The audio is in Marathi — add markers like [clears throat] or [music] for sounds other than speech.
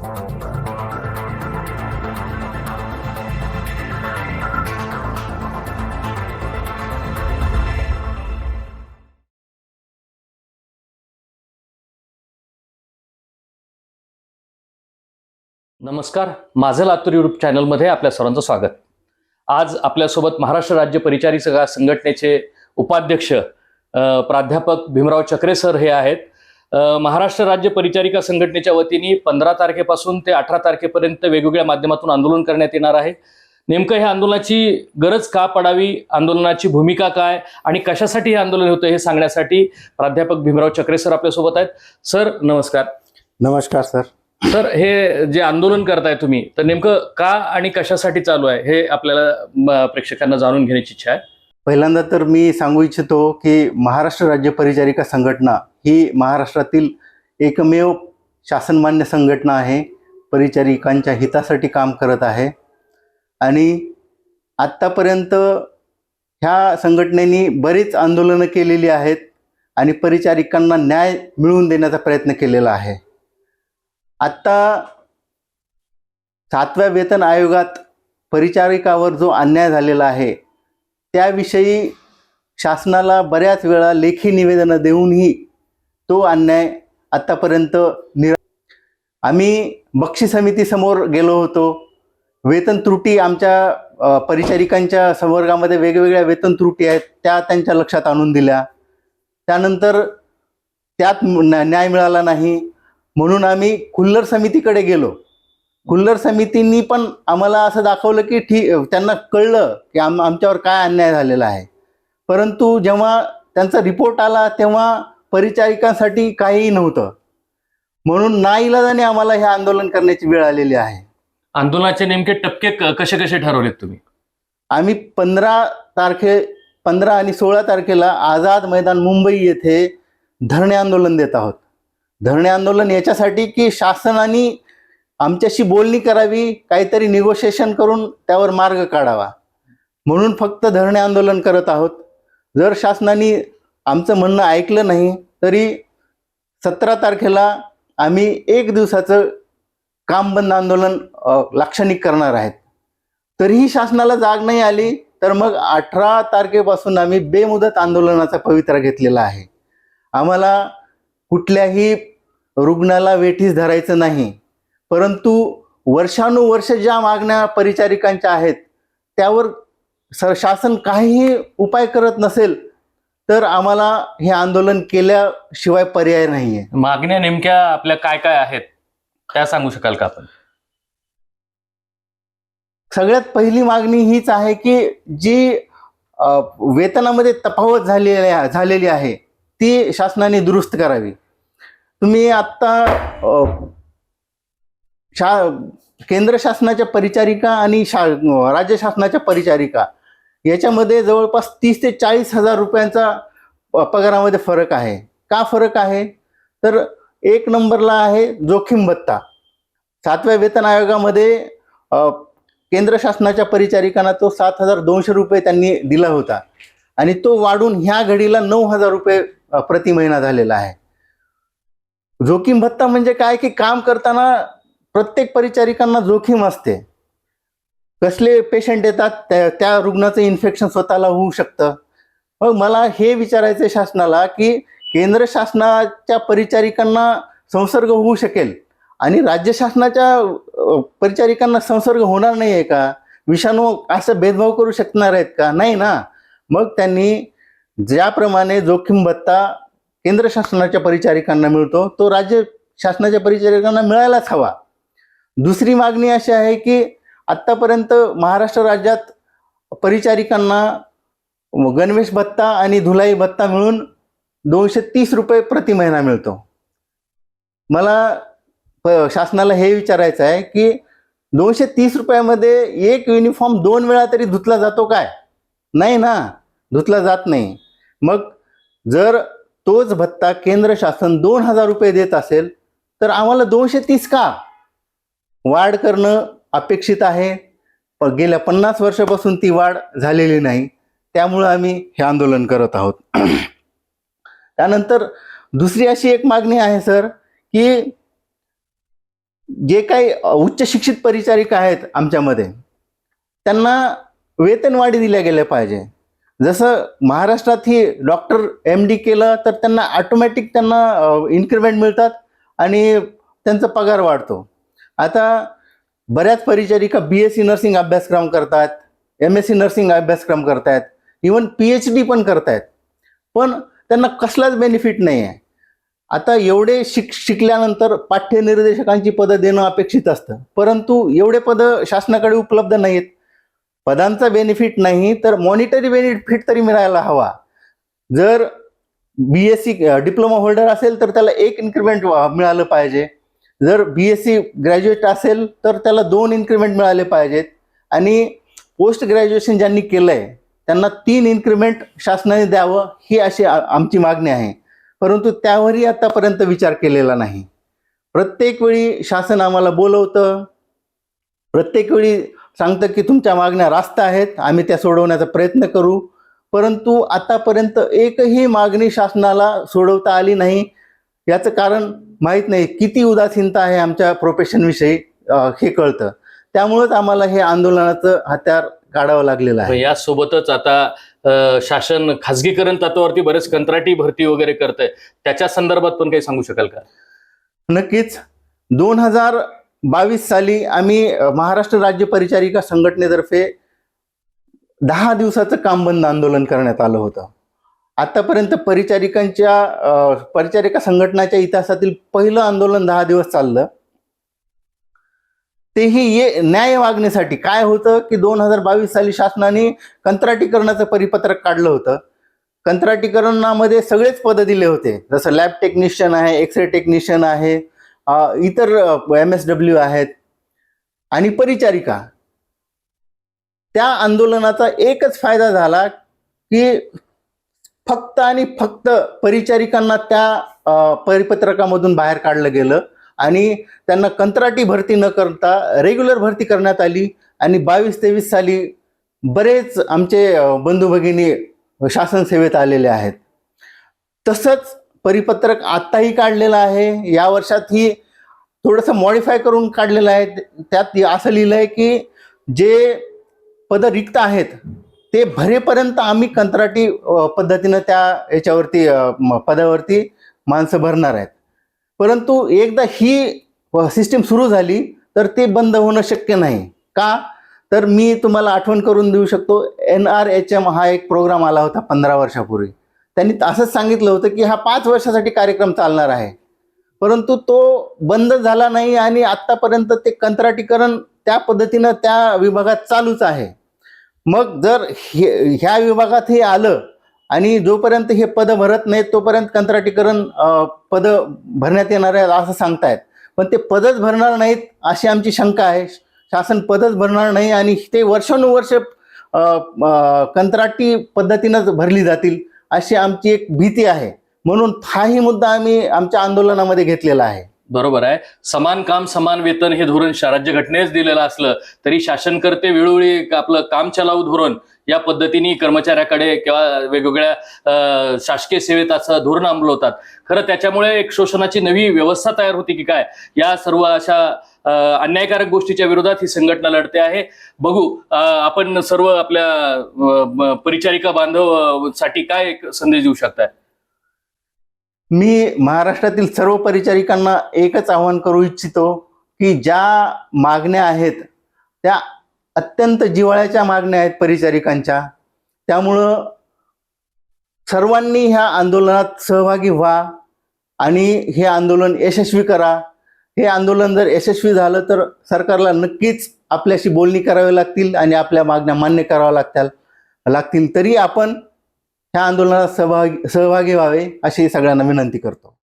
नमस्कार. माझं लातूर युट्यूब चॅनलमध्ये आपल्या सर्वांचं स्वागत. आज आपल्यासोबत महाराष्ट्र राज्य परिचारी सगळ्या संघटनेचे उपाध्यक्ष प्राध्यापक भीमराव चक्रे सर हे आहेत. महाराष्ट्र राज्य परिचारिका संघटनेच्या वतीने पंधरा तारखेपासून ते अठरा तारखेपर्यंत वेगवेगळ्या माध्यमातून आंदोलन करण्यात येणार आहे. नेमकं हे आंदोलनाची गरज का पडावी? आंदोलनाची भूमिका काय? आणि कशासाठी हे आंदोलन होतं हे सांगण्यासाठी प्राध्यापक भीमराव चक्रे सर आपल्यासोबत आहेत. सर नमस्कार. नमस्कार सर. सर हे जे आंदोलन करताय तुम्ही तर नेमकं का आणि कशासाठी चालू आहे हे आपल्याला प्रेक्षकांना जाणून घेण्याची इच्छा आहे. पहिल्यांदा तर मी सांगू इच्छितो की महाराष्ट्र राज्य परिचारिका संघटना ही महाराष्ट्रातील एकमेव शासनमान्य संघटना आहे. परिचारिकांच्या हितासाठी काम करत आहे. आणि आत्तापर्यंत ह्या संघटनेनी बरीच आंदोलनं केलेली आहेत आणि परिचारिकांना न्याय मिळवून देण्याचा प्रयत्न केलेला आहे. आत्ता सातव्या वेतन आयोगात परिचारिकावर जो अन्याय झालेला आहे त्याविषयी शासनाला बऱ्याच वेळा लेखी निवेदनं देऊनही तो अन्याय आत्तापर्यंत निरा आम्ही बक्षी समितीसमोर गेलो होतो. वेतन त्रुटी आमच्या परिचारिकांच्या संवर्गामध्ये वेगवेगळ्या वेतन त्रुटी आहेत त्या त्यांच्या लक्षात आणून दिल्या. त्यानंतर त्यात न्याय मिळाला नाही. म्हणून आम्ही खुल्लर समितीकडे गेलो. खुल्लर समितींनी पण आम्हाला असं दाखवलं की ठीक त्यांना कळलं की आम आमच्यावर काय अन्याय झालेला आहे. परंतु जेव्हा त्यांचा रिपोर्ट आला तेव्हा परिचारिकांसाठी काहीही नव्हतं. म्हणून नाईलाजाने आम्हाला हे आंदोलन करण्याची वेळ आलेली आहे. आंदोलनाचे नेमके टप्के कसे कसे ठरवलेत तुम्ही? आम्ही पंधरा तारखे पंधरा आणि सोळा तारखेला आझाद मैदान मुंबई येथे धरणे आंदोलन देत आहोत. धरणे आंदोलन याच्यासाठी की शासनाने आमच्याशी बोलणी करावी काहीतरी निगोशिएशन करून त्यावर मार्ग काढावा. म्हणून फक्त धरणे आंदोलन करत आहोत. जर शासनाने आमचं म्हणणं ऐकलं नाही तरी सतरा तारखेला आम्ही एक दिवसाचं काम बंद आंदोलन लाक्षणिक करणार आहेत. तरीही शासनाला जाग नाही आली तर मग अठरा तारखेपासून आम्ही बेमुदत आंदोलनाचा पवित्रा घेतलेला आहे. आम्हाला कुठल्याही रुग्णाला वेठीस धरायचं नाही. परंतु वर्षानुवर्ष ज्या मागण्या परिचारिकांच्या आहेत त्यावर स शासन काहीही उपाय करत नसेल तर आम्हाला हे आंदोलन केल्याशिवाय पर्याय नाही आहे मागण्या नेमक्या आपल्या काय काय आहेत त्या सांगू शकाल का आपण? सगळ्यात पहिली मागणी हीच आहे की जी वेतनामध्ये तफावत झालेली आहे- झालेली आहे ती शासनाने दुरुस्त करावी. तुम्ही आत्ता शा केंद्र शासनाच्या परिचारिका आणि शा राज्य शासनाच्या परिचारिका याच्यामध्ये जवळपास तीस ते चाळीस हजार रुपयांचा प- पगारामध्ये फरक आहे. का फरक आहे? तर एक नंबरला आहे जोखीम भत्ता. सातव्या वेतन आयोगामध्ये केंद्र शासनाच्या परिचारिकांना तो सात हजार दोनशे रुपये त्यांनी दिला होता. आणि तो वाढून ह्या घडीला नऊ हजार रुपये प्रति महिना झालेला आहे. जोखीम भत्ता म्हणजे काय? की काम करताना प्रत्येक परिचारिकांना जोखीम असते. कसले पेशंट येतात त्या त्या रुग्णाचं इन्फेक्शन स्वतःला होऊ शकतं. मग मला हे विचारायचं आहे शासनाला की केंद्र शासनाच्या परिचारिकांना संसर्ग होऊ शकेल आणि राज्य शासनाच्या परिचारिकांना संसर्ग होणार नाही आहे का? विषाणू असं भेदभाव करू शकणार आहेत का? नाही ना. मग त्यांनी ज्याप्रमाणे जोखीम भत्ता केंद्र शासनाच्या परिचारिकांना मिळतो तो राज्य शासनाच्या परिचारिकांना मिळायलाच हवा. दुसरी मागणी अशी आहे की आत्तापर्यंत महाराष्ट्र राज्यात परिचारिकांना गणवेश भत्ता आणि धुलाई भत्ता मिळून दोनशे तीस रुपये प्रति महिना मिळतो. मला प- शासनाला हे विचारायचं आहे की दोनशे तीस रुपयामध्ये एक युनिफॉर्म दोन वेळा तरी धुतला जातो काय? नाही ना. धुतला जात नाही. मग जर तोच भत्ता केंद्र शासन दोन हजार रुपये देत असेल तर आम्हाला दोनशे तीस का? वाढ करणं अपेक्षित आहे. पण गेल्या पन्नास वर्षापासून ती वाढ झालेली नाही. त्यामुळं आम्ही हे आंदोलन करत आहोत. [clears throat] त्यानंतर दुसरी अशी एक मागणी आहे सर की जे काही उच्च शिक्षित परिचारिका आहेत आमच्यामध्ये त्यांना वेतनवाढी दिल्या गेल्या पाहिजे. जसं महाराष्ट्रात ही डॉक्टर एम डी केलं तर त्यांना ऑटोमॅटिक त्यांना इन्क्रिमेंट मिळतात आणि त्यांचा पगार वाढतो. आता बऱ्याच परिचारिका बी एस सी नर्सिंग अभ्यासक्रम करतात एम एस सी नर्सिंग अभ्यासक्रम करतायत इवन पी एच डी पण करतायत. पण त्यांना कसलाच बेनिफिट नाही आहे आता एवढे शिक शिकल्यानंतर पाठ्यनिर्देशकांची पदं देणं अपेक्षित असतं. परंतु एवढे पदं शासनाकडे उपलब्ध नाहीत. पदांचा बेनिफिट नाही तर मॉनिटरी बेनिफिट तरी मिळायला हवा. जर B S C diploma holder असेल तर त्याला एक इन्क्रिमेंट मिळालं पाहिजे. जर बी एस सी ग्रॅज्युएट असेल तर त्याला दोन इन्क्रिमेंट मिळाले पाहिजेत. आणि पोस्ट ग्रॅज्युएशन ज्यांनी केलं आहे त्यांना तीन इन्क्रिमेंट शासनाने द्यावं ही अशी आमची मागणी आहे. परंतु त्यावरही आतापर्यंत विचार केलेला नाही. प्रत्येक वेळी शासन आम्हाला बोलवतं. प्रत्येक वेळी सांगतं की तुमच्या मागण्या रास्त आहेत आम्ही त्या सोडवण्याचा प्रयत्न करू. परंतु आतापर्यंत एकही मागणी शासनाला सोडवता आली नाही. याचं कारण माहीत नाही किती उदासीनता आहे आमच्या प्रोफेशनविषयी हे कळतं. त्यामुळंच आम्हाला हे आंदोलनाचं हत्यार काढावं लागलेलं आहे. यासोबतच आता शासन खासगीकरण तत्वावरती बरेच कंत्राटी भरती वगैरे करत आहे त्याच्या संदर्भात पण काही सांगू शकाल का? नक्कीच. दोन हजार बावीस साली आम्ही महाराष्ट्र राज्य परिचारिका संघटनेतर्फे दहा दिवसाचं काम बंद आंदोलन करण्यात आलं होतं. आतापर्यंत परिचारिकांच्या परिचारिका संघटनाच्या इतिहासातील पहिलं आंदोलन दहा दिवस चाललं. तेही ये न्याय मागणीसाठी. काय होतं की दोन हजार बावीस साली शासनाने कंत्राटीकरणाचं परिपत्रक काढलं होतं. कंत्राटीकरणामध्ये सगळेच पदं दिले होते. जसं लॅब टेक्निशियन आहे एक्सरे टेक्निशियन आहे इतर एम एस डब्ल्यू आहेत. आणि परिचारिका. त्या आंदोलनाचा एकच फायदा झाला की फक्त आणि फक्त परिचारिकांना त्या परिपत्रकामधून बाहेर काढलं गेलं आणि त्यांना कंत्राटी भरती न करता रेग्युलर भरती करण्यात आली आणि बावीस तेवीस साली बरेच आमचे बंधू भगिनी शासन सेवेत आलेले आहेत. तसंच परिपत्रक आत्ताही काढलेलं आहे. या वर्षातही थोडंसं मॉडिफाय करून काढलेलं आहे. त्यात असं लिहिलं आहे की जे पदं रिक्त आहेत ते भरेपर्यंत आम्ही कंत्राटी पद्धतीनं त्या याच्यावरती पदावरती माणसं भरणार आहेत. परंतु एकदा ही सिस्टीम सुरू झाली तर ते बंद होणं शक्य नाही. का? तर मी तुम्हाला आठवण करून देऊ शकतो एन आर एच एम हा एक प्रोग्राम आला होता पंधरा वर्षापूर्वी. त्यांनी असंच सांगितलं होतं की हा पाच वर्षासाठी कार्यक्रम चालणार आहे. परंतु तो बंद झाला नाही आणि आत्तापर्यंत ते कंत्राटीकरण त्या पद्धतीनं त्या विभागात चालूच आहे. मग जर हे ह्या विभागात हे आलं आणि जोपर्यंत हे पदं भरत नाहीत तोपर्यंत कंत्राटीकरण पद पदं भरण्यात येणार आहेत असं सांगतायत. पण ते पदच भरणार नाहीत अशी आमची शंका आहे. शासन पदच भरणार नाही आणि ते वर्षानुवर्ष कंत्राटी पद्धतीनंच भरली जातील अशी आमची एक भीती आहे. म्हणून हाही मुद्दा आम्ही आमच्या आंदोलनामध्ये घेतलेला आहे. बरोबर आहे. समान काम समान वेतन हे धोरण राज्य घटनेच दिलेलं असलं तरी शासनकर्ते वेळोवेळी आपलं काम चलाऊ धोरण या पद्धतीने कर्मचाऱ्याकडे किंवा वेगवेगळ्या शासकीय सेवेत असं धोरण अंमलवतात खरं त्याच्यामुळे एक शोषणाची नवी व्यवस्था तयार होती की काय? या सर्व अशा अन्यायकारक गोष्टीच्या विरोधात ही संघटना लढते आहे. बघू आपण सर्व आपल्या परिचारिका बांधवसाठी काय एक संदेश देऊ शकताय? मी महाराष्ट्रातील सर्व परिचारिकांना एकच आवाहन करू इच्छितो की ज्या मागण्या आहेत त्या अत्यंत जिव्हाळ्याच्या मागण्या आहेत परिचारिकांच्या. त्यामुळं सर्वांनी ह्या आंदोलनात सहभागी व्हा आणि हे आंदोलन यशस्वी करा. हे आंदोलन जर यशस्वी झालं तर सरकारला नक्कीच आपल्याशी बोलणी करावी लागतील आणि आपल्या मागण्या मान्य कराव्या लागतील लागतील. तरी आपण ह्या आंदोलनात सहभागी सहभागी व्हावे अशी सगळ्यांना विनंती करतो.